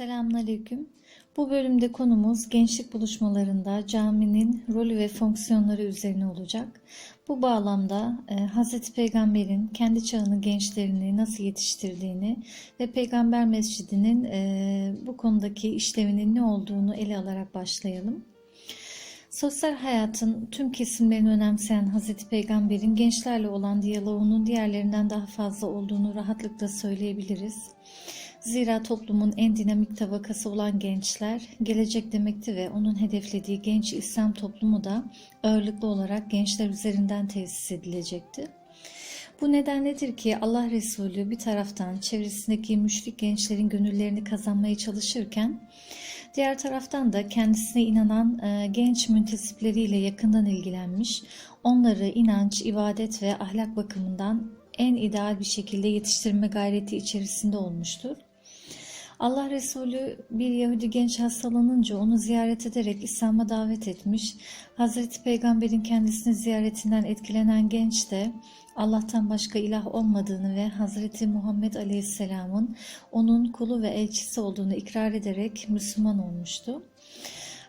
Selamünaleyküm. Bu bölümde konumuz gençlik buluşmalarında caminin rolü ve fonksiyonları üzerine olacak. Bu bağlamda e, Hz. Peygamber'in kendi çağının gençlerini nasıl yetiştirdiğini ve Peygamber Mescidi'nin e, bu konudaki işlevinin ne olduğunu ele alarak başlayalım. Sosyal hayatın tüm kesimlerini önemseyen Hz. Peygamber'in gençlerle olan diyaloğunun diğerlerinden daha fazla olduğunu rahatlıkla söyleyebiliriz. Zira toplumun en dinamik tabakası olan gençler gelecek demekti ve onun hedeflediği genç İslam toplumu da ağırlıklı olarak gençler üzerinden tesis edilecekti. Bu nedenledir ki Allah Resulü bir taraftan çevresindeki müşrik gençlerin gönüllerini kazanmaya çalışırken diğer taraftan da kendisine inanan e, genç müntesipleriyle yakından ilgilenmiş, onları inanç, ibadet ve ahlak bakımından en ideal bir şekilde yetiştirme gayreti içerisinde olmuştur. Allah Resulü bir Yahudi genç hastalanınca onu ziyaret ederek İslam'a davet etmiş. Hazreti Peygamber'in kendisini ziyaretinden etkilenen genç de Allah'tan başka ilah olmadığını ve Hazreti Muhammed Aleyhisselam'ın onun kulu ve elçisi olduğunu ikrar ederek Müslüman olmuştu.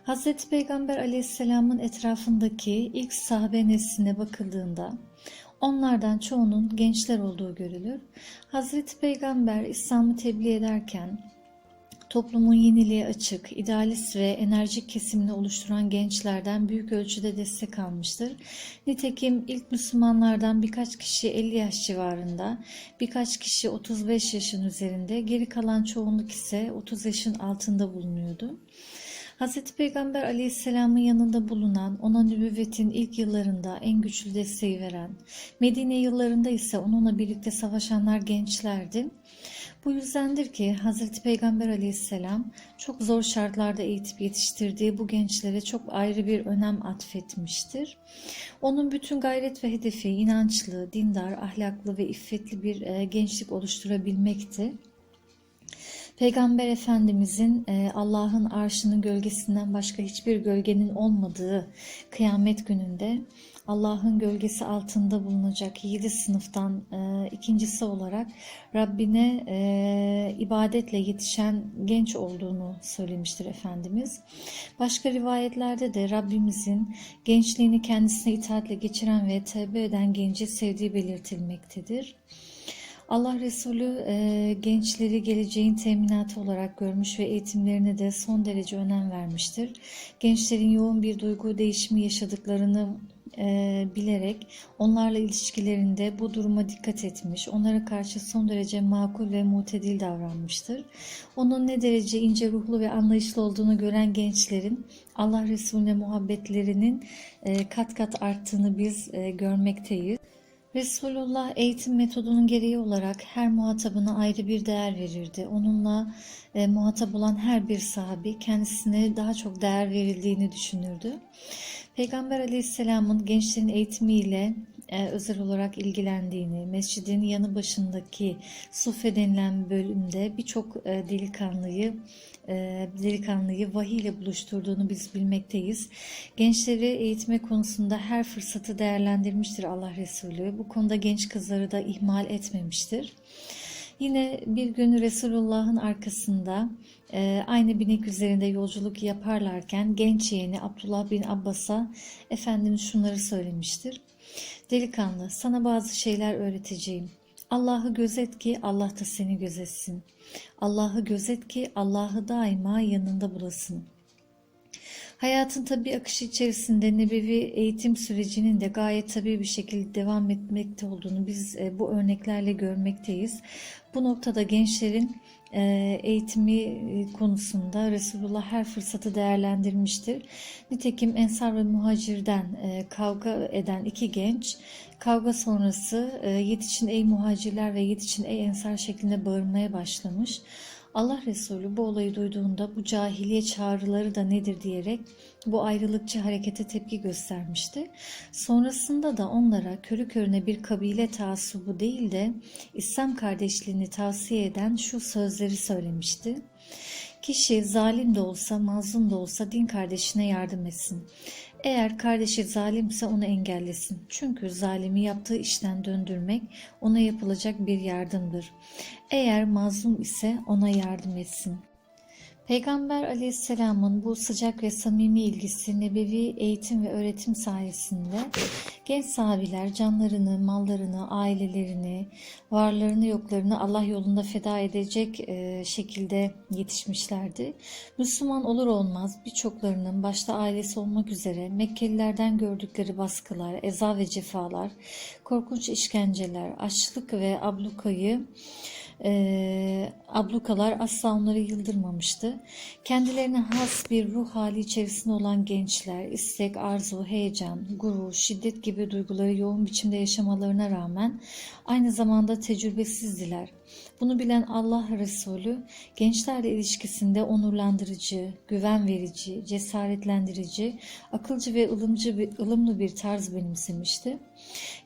Hazreti Peygamber Aleyhisselam'ın etrafındaki ilk sahabe nesline bakıldığında onlardan çoğunun gençler olduğu görülür. Hazreti Peygamber İslam'ı tebliğ ederken toplumun yeniliğe açık, idealist ve enerjik kesimini oluşturan gençlerden büyük ölçüde destek almıştır. Nitekim ilk Müslümanlardan birkaç kişi 50 yaş civarında, birkaç kişi 35 yaşın üzerinde, geri kalan çoğunluk ise 30 yaşın altında bulunuyordu. Hz. Peygamber aleyhisselamın yanında bulunan, ona nübüvvetin ilk yıllarında en güçlü desteği veren, Medine yıllarında ise onunla birlikte savaşanlar gençlerdi. Bu yüzdendir ki Hz. Peygamber aleyhisselam çok zor şartlarda eğitip yetiştirdiği bu gençlere çok ayrı bir önem atfetmiştir. Onun bütün gayret ve hedefi inançlı, dindar, ahlaklı ve iffetli bir e, gençlik oluşturabilmekti. Peygamber Efendimizin e, Allah'ın arşının gölgesinden başka hiçbir gölgenin olmadığı kıyamet gününde Allah'ın gölgesi altında bulunacak yedi sınıftan e, ikincisi olarak Rabbine e, ibadetle yetişen genç olduğunu söylemiştir Efendimiz. Başka rivayetlerde de Rabbimizin gençliğini kendisine itaatle geçiren ve tevbe eden genci sevdiği belirtilmektedir. Allah Resulü e, gençleri geleceğin teminatı olarak görmüş ve eğitimlerine de son derece önem vermiştir. Gençlerin yoğun bir duygu değişimi yaşadıklarını e, bilerek onlarla ilişkilerinde bu duruma dikkat etmiş, onlara karşı son derece makul ve mutedil davranmıştır. Onun ne derece ince ruhlu ve anlayışlı olduğunu gören gençlerin Allah Resulüne muhabbetlerinin e, kat kat arttığını biz e, görmekteyiz. Resulullah eğitim metodunun gereği olarak her muhatabına ayrı bir değer verirdi. Onunla e, muhatap olan her bir sahabi kendisine daha çok değer verildiğini düşünürdü. Peygamber Aleyhisselam'ın gençlerin eğitimiyle e, özel olarak ilgilendiğini, mescidin yanı başındaki Sufe denilen bölümde birçok e, delikanlıyı e, delikanlıyı vahiy ile buluşturduğunu biz bilmekteyiz. Gençleri eğitme konusunda her fırsatı değerlendirmiştir Allah Resulü. Bu konuda genç kızları da ihmal etmemiştir. Yine bir gün Resulullah'ın arkasında e, aynı binek üzerinde yolculuk yaparlarken genç yeğeni Abdullah bin Abbas'a Efendimiz şunları söylemiştir. Delikanlı sana bazı şeyler öğreteceğim. Allah'ı gözet ki Allah da seni gözetsin. Allah'ı gözet ki Allah'ı daima yanında bulasın. Hayatın tabi akışı içerisinde nebevi eğitim sürecinin de gayet tabi bir şekilde devam etmekte olduğunu biz e, bu örneklerle görmekteyiz. Bu noktada gençlerin eğitimi e, konusunda Resulullah her fırsatı değerlendirmiştir. Nitekim Ensar ve Muhacir'den kavga eden iki genç kavga sonrası yetişin ey muhacirler ve yetişin ey ensar şeklinde bağırmaya başlamış. Allah Resulü bu olayı duyduğunda bu cahiliye çağrıları da nedir diyerek bu ayrılıkçı harekete tepki göstermişti. Sonrasında da onlara körü körüne bir kabile taassubu değil de İslam kardeşliğini tavsiye eden şu sözleri söylemişti. Kişi zalim de olsa mazlum da olsa din kardeşine yardım etsin. Eğer kardeşi zalimse onu engellesin. Çünkü zalimi yaptığı işten döndürmek ona yapılacak bir yardımdır. Eğer mazlum ise ona yardım etsin. Peygamber aleyhisselamın bu sıcak ve samimi ilgisi nebevi eğitim ve öğretim sayesinde genç sahabiler canlarını, mallarını, ailelerini, varlarını, yoklarını Allah yolunda feda edecek e, şekilde yetişmişlerdi. Müslüman olur olmaz birçoklarının başta ailesi olmak üzere Mekkelilerden gördükleri baskılar, eza ve cefalar, korkunç işkenceler, açlık ve ablukayı e, ablukalar asla onları yıldırmamıştı. Kendilerine has bir ruh hali içerisinde olan gençler, istek, arzu, heyecan, gurur, şiddet gibi duyguları yoğun biçimde yaşamalarına rağmen aynı zamanda tecrübesizdiler. Bunu bilen Allah Resulü gençlerle ilişkisinde onurlandırıcı, güven verici, cesaretlendirici, akılcı ve ılımcı bir, ılımlı bir tarz benimsemişti.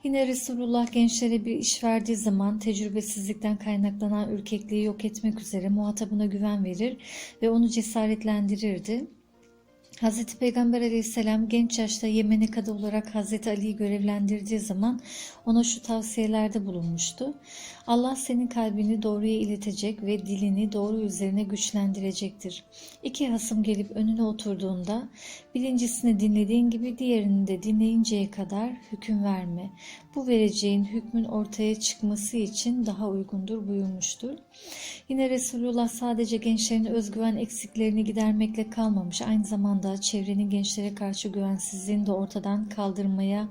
Yine Resulullah gençlere bir iş verdiği zaman tecrübesizlikten kaynaklanan ürkekliği yok etmek üzere muhatabına güven verir ve onu cesaretlendirirdi. Hazreti Peygamber aleyhisselam genç yaşta Yemen'e kadı olarak Hazreti Ali'yi görevlendirdiği zaman ona şu tavsiyelerde bulunmuştu. Allah senin kalbini doğruya iletecek ve dilini doğru üzerine güçlendirecektir. İki hasım gelip önüne oturduğunda birincisini dinlediğin gibi diğerini de dinleyinceye kadar hüküm verme. Bu vereceğin hükmün ortaya çıkması için daha uygundur buyurmuştur. Yine Resulullah sadece gençlerin özgüven eksiklerini gidermekle kalmamış. Aynı zamanda çevrenin gençlere karşı güvensizliğini de ortadan kaldırmaya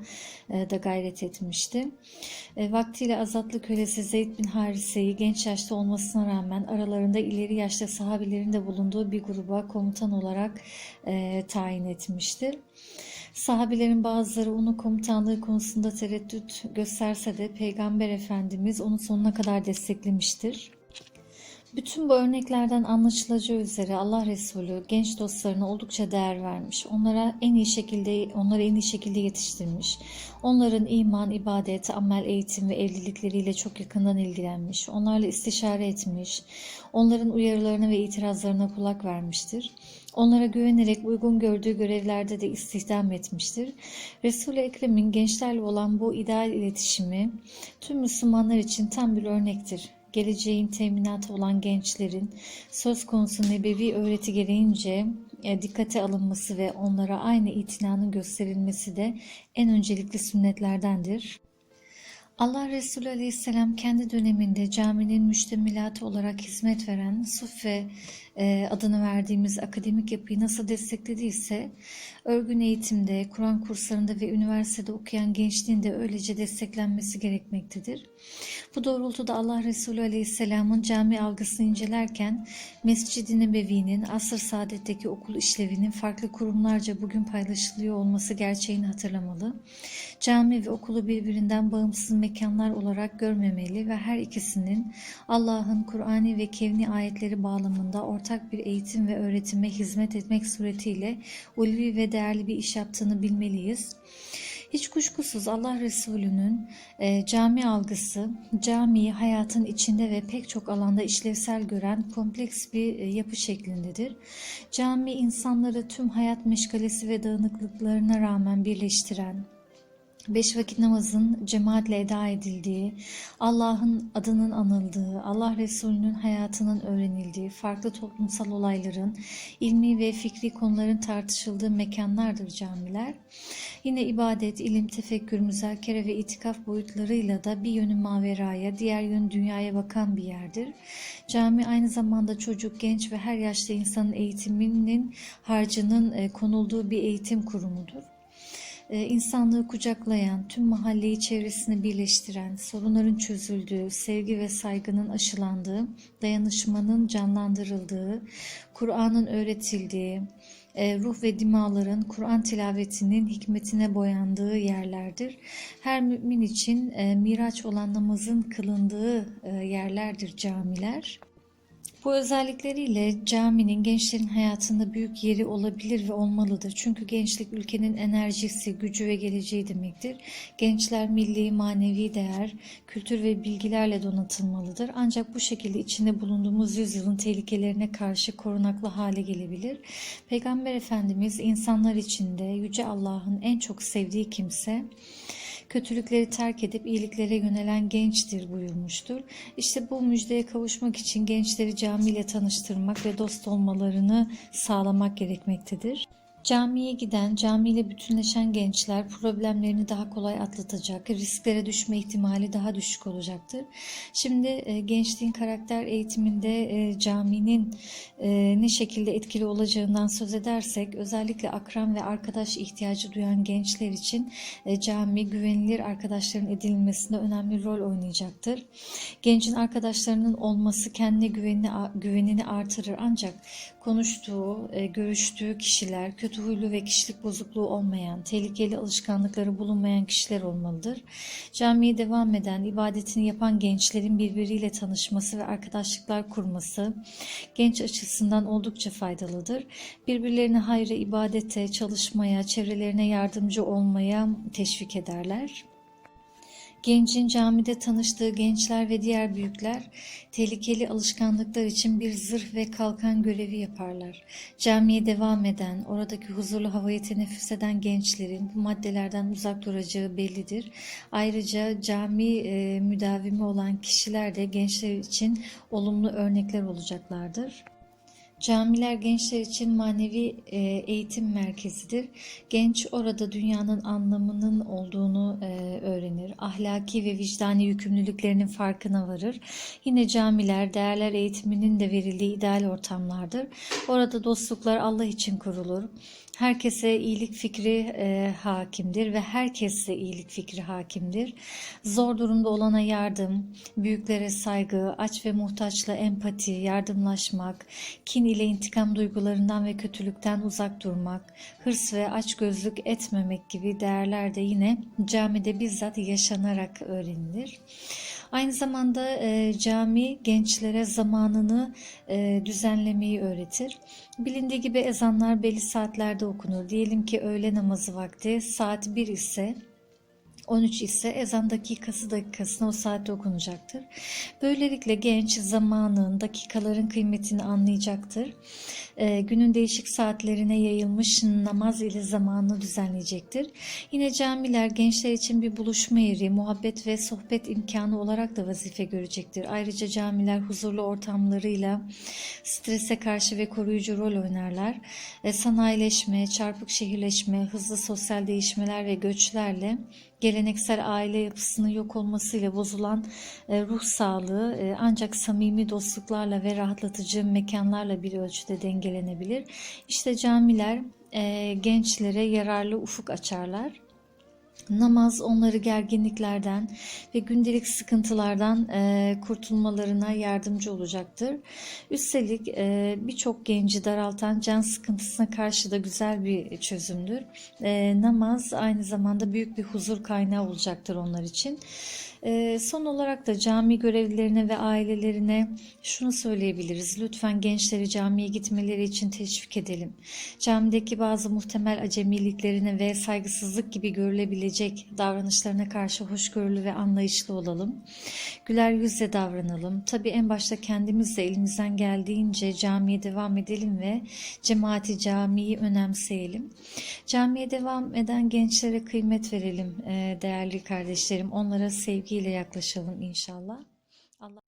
e, da gayret etmişti. E, vaktiyle azatlı kölesi Zeyd bin Harise'yi genç yaşta olmasına rağmen aralarında ileri yaşta sahabilerin de bulunduğu bir gruba komutan olarak e, tayin etmiştir. Sahabilerin bazıları onun komutanlığı konusunda tereddüt gösterse de Peygamber Efendimiz onu sonuna kadar desteklemiştir. Bütün bu örneklerden anlaşılacağı üzere Allah Resulü genç dostlarına oldukça değer vermiş. Onlara en iyi şekilde onları en iyi şekilde yetiştirmiş. Onların iman, ibadet, amel, eğitim ve evlilikleriyle çok yakından ilgilenmiş. Onlarla istişare etmiş. Onların uyarılarına ve itirazlarına kulak vermiştir. Onlara güvenerek uygun gördüğü görevlerde de istihdam etmiştir. Resul-i Ekrem'in gençlerle olan bu ideal iletişimi tüm Müslümanlar için tam bir örnektir geleceğin teminatı olan gençlerin söz konusu nebevi öğreti gereğince e, dikkate alınması ve onlara aynı itinanın gösterilmesi de en öncelikli sünnetlerdendir. Allah Resulü Aleyhisselam kendi döneminde caminin müştemilatı olarak hizmet veren Suffe e, adını verdiğimiz akademik yapıyı nasıl desteklediyse örgün eğitimde, Kur'an kurslarında ve üniversitede okuyan gençliğin de öylece desteklenmesi gerekmektedir. Bu doğrultuda Allah Resulü Aleyhisselam'ın cami algısını incelerken Mescid-i Nebevi'nin asır saadetteki okul işlevinin farklı kurumlarca bugün paylaşılıyor olması gerçeğini hatırlamalı. Cami ve okulu birbirinden bağımsız mekanlar olarak görmemeli ve her ikisinin Allah'ın Kur'ani ve kevni ayetleri bağlamında ortak bir eğitim ve öğretime hizmet etmek suretiyle ulvi ve değerli bir iş yaptığını bilmeliyiz. Hiç kuşkusuz Allah Resulü'nün e, cami algısı, camiyi hayatın içinde ve pek çok alanda işlevsel gören kompleks bir e, yapı şeklindedir. Cami insanları tüm hayat meşgalesi ve dağınıklıklarına rağmen birleştiren, Beş vakit namazın cemaatle eda edildiği, Allah'ın adının anıldığı, Allah Resulü'nün hayatının öğrenildiği, farklı toplumsal olayların, ilmi ve fikri konuların tartışıldığı mekanlardır camiler. Yine ibadet, ilim, tefekkür, müzakere ve itikaf boyutlarıyla da bir yönü maveraya, diğer yönü dünyaya bakan bir yerdir. Cami aynı zamanda çocuk, genç ve her yaşta insanın eğitiminin harcının e, konulduğu bir eğitim kurumudur. Ee, insanlığı kucaklayan, tüm mahalleyi çevresini birleştiren, sorunların çözüldüğü, sevgi ve saygının aşılandığı, dayanışmanın canlandırıldığı, Kur'an'ın öğretildiği, e, ruh ve dimaların Kur'an tilavetinin hikmetine boyandığı yerlerdir. Her mümin için e, miraç olan namazın kılındığı e, yerlerdir camiler. Bu özellikleriyle caminin gençlerin hayatında büyük yeri olabilir ve olmalıdır. Çünkü gençlik ülkenin enerjisi, gücü ve geleceği demektir. Gençler milli, manevi değer, kültür ve bilgilerle donatılmalıdır. Ancak bu şekilde içinde bulunduğumuz yüzyılın tehlikelerine karşı korunaklı hale gelebilir. Peygamber Efendimiz insanlar içinde Yüce Allah'ın en çok sevdiği kimse, Kötülükleri terk edip iyiliklere yönelen gençtir buyurmuştur. İşte bu müjdeye kavuşmak için gençleri camiyle tanıştırmak ve dost olmalarını sağlamak gerekmektedir. Camiye giden, camiyle bütünleşen gençler problemlerini daha kolay atlatacak, risklere düşme ihtimali daha düşük olacaktır. Şimdi e, gençliğin karakter eğitiminde e, caminin e, ne şekilde etkili olacağından söz edersek, özellikle akran ve arkadaş ihtiyacı duyan gençler için cami güvenilir arkadaşların edinilmesinde önemli rol oynayacaktır. Gencin arkadaşlarının olması kendine güvenini, güvenini artırır ancak konuştuğu, e, görüştüğü kişiler kötü huylu ve kişilik bozukluğu olmayan, tehlikeli alışkanlıkları bulunmayan kişiler olmalıdır. Camiye devam eden, ibadetini yapan gençlerin birbiriyle tanışması ve arkadaşlıklar kurması genç açısından oldukça faydalıdır. Birbirlerini hayra, ibadete, çalışmaya, çevrelerine yardımcı olmaya teşvik ederler. Gencin camide tanıştığı gençler ve diğer büyükler tehlikeli alışkanlıklar için bir zırh ve kalkan görevi yaparlar. Camiye devam eden, oradaki huzurlu havayı teneffüs eden gençlerin bu maddelerden uzak duracağı bellidir. Ayrıca cami e, müdavimi olan kişiler de gençler için olumlu örnekler olacaklardır. Camiler gençler için manevi e, eğitim merkezidir. Genç orada dünyanın anlamının olduğunu e, öğrenir. Ahlaki ve vicdani yükümlülüklerinin farkına varır. Yine camiler değerler eğitiminin de verildiği ideal ortamlardır. Orada dostluklar Allah için kurulur. Herkese iyilik fikri e, hakimdir ve herkesle iyilik fikri hakimdir. Zor durumda olana yardım, büyüklere saygı, aç ve muhtaçla empati, yardımlaşmak, kin ile intikam duygularından ve kötülükten uzak durmak, hırs ve açgözlük etmemek gibi değerler de yine camide bizzat yaşanarak öğrenilir. Aynı zamanda e, cami gençlere zamanını e, düzenlemeyi öğretir. Bilindiği gibi ezanlar belli saatlerde okunur. Diyelim ki öğle namazı vakti saat 1 ise 13 ise ezan dakikası dakikasına o saatte okunacaktır. Böylelikle genç zamanın, dakikaların kıymetini anlayacaktır. Ee, günün değişik saatlerine yayılmış namaz ile zamanını düzenleyecektir. Yine camiler gençler için bir buluşma yeri, muhabbet ve sohbet imkanı olarak da vazife görecektir. Ayrıca camiler huzurlu ortamlarıyla strese karşı ve koruyucu rol oynarlar. E, sanayileşme, çarpık şehirleşme, hızlı sosyal değişmeler ve göçlerle geleneksel aile yapısının yok olmasıyla bozulan e, ruh sağlığı e, ancak samimi dostluklarla ve rahatlatıcı mekanlarla bir ölçüde dengelenebilir. İşte camiler e, gençlere yararlı ufuk açarlar. Namaz onları gerginliklerden ve gündelik sıkıntılardan e, kurtulmalarına yardımcı olacaktır. Üstelik e, birçok genci daraltan can sıkıntısına karşı da güzel bir çözümdür. E, namaz aynı zamanda büyük bir huzur kaynağı olacaktır onlar için. E, son olarak da cami görevlilerine ve ailelerine şunu söyleyebiliriz. Lütfen gençleri camiye gitmeleri için teşvik edelim. Camideki bazı muhtemel acemiliklerine ve saygısızlık gibi görülebilecek davranışlarına karşı hoşgörülü ve anlayışlı olalım. Güler yüzle davranalım. Tabii en başta kendimiz de elimizden geldiğince camiye devam edelim ve cemaati camiyi önemseyelim. Camiye devam eden gençlere kıymet verelim e, değerli kardeşlerim. Onlara sevgiyle yaklaşalım inşallah.